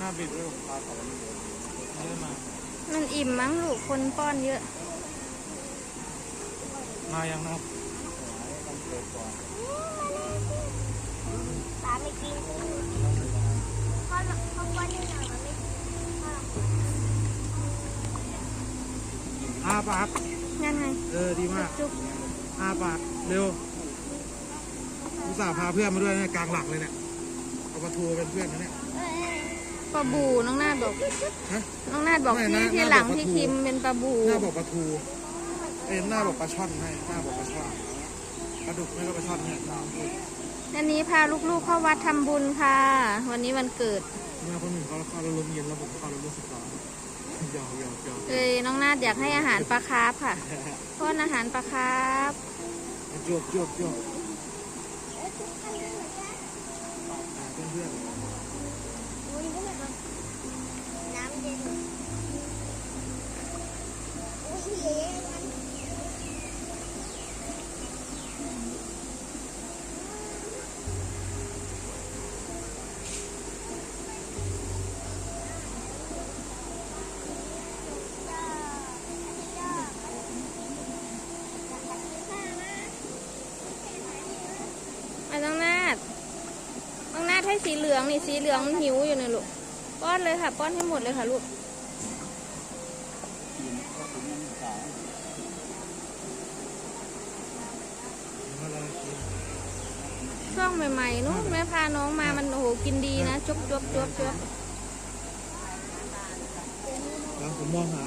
หน้าบิดด้วยผมพาเขาไม่ได้มา มันอิ่มมั้งลูกคนป้อนเยอะ มายังนะครับตาไม่กินพ่อพ่อว่านี่หนังมันไม่พ่ออาปากงั้นไงเออดีมากจุ๊บอาปากเร็วอุตส่าห์พาเพื่อนมาด้วยเนี่ยกลางหลักเลยเนี่ยเอาปลาทูเป็นเพื่อนนะเนี่ย ปลาบูน้องนาดบอก ฮะ น้องนาดบอกไม่ที่นะที่นาดหลังบอกปลาที่ทู คิมเป็นปลาบู หน้าบอกปลาทูเอ้ยหน้าบอกปลาช่อนให้หน้าบอกปลาช่อนปลาดุกไม่ก็ปลาช่อนเนี่ยอันนี้พาลูกๆเข้าวัดทำบุญค่ะ วันนี้วันเกิดเนี่ยคนหนึ่งเขาเข้ารถลมเย็นแล้วผมเข้ารถรู้สึกร้อนหยอกหยอกหยอกเลยน้องนาดอยากให้อาหารปลาคาร์ฟค่ะป้อนอาหารปลาคาร์ฟจวบจวบจวบ ให้สีเหลืองนี่สีเหลืองมันหิวอยู่เนี่ยลูกป้อนเลยค่ะ ป้อนให้หมดเลยค่ะลูกอะไรกินช่วงใหม่ๆนู้นแม่พาน้องมามันโอ้โหกินดีนะจุ๊บจุ๊บจุ๊บจุ๊บแล้วผมมองหา